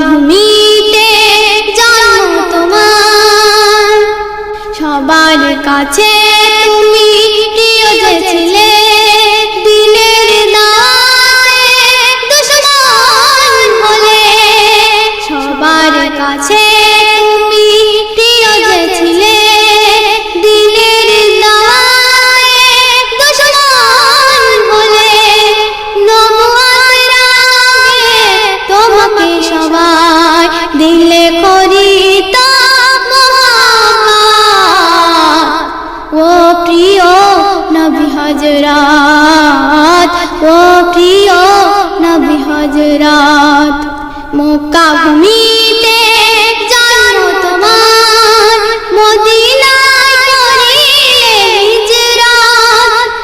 ভূমিতে জন্ম তোমার। সবার কাছে তুমি সবাই দিলে করিতা ও প্রিয় নবী হজরাত ও প্রিয় নবী হজরাত মক্কা ভূমিতে জন্ম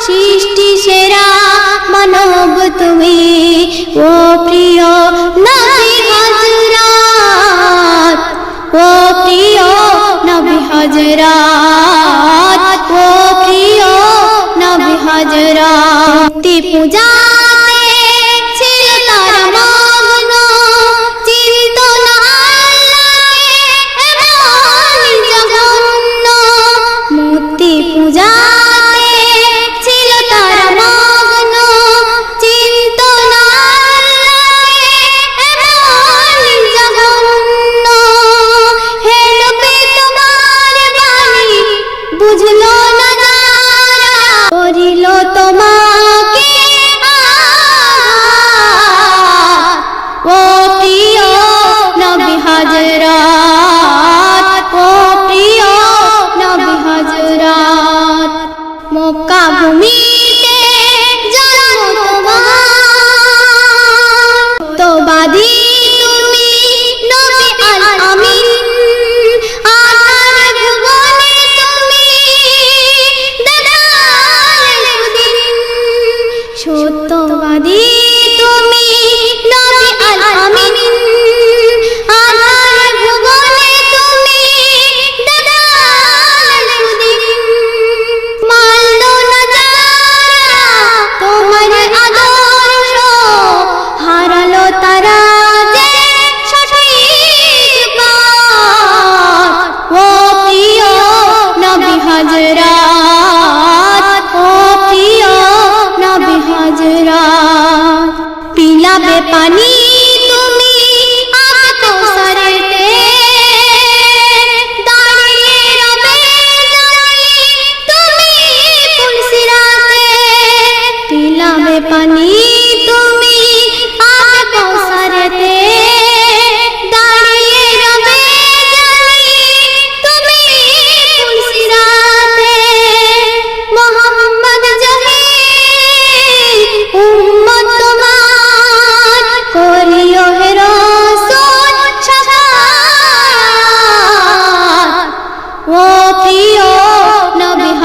সৃষ্টি সেরা তুমি। ও হজরাত ও প্রিয় নবী হজরাত পূজা সত্যবাদী।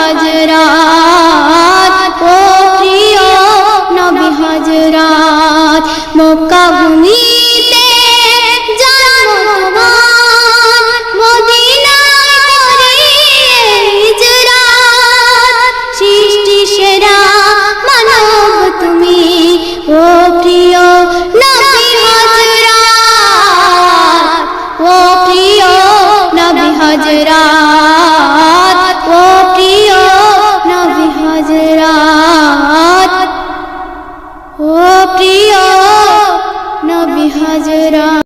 হজরা ও প্রিয় নবী হজরা रा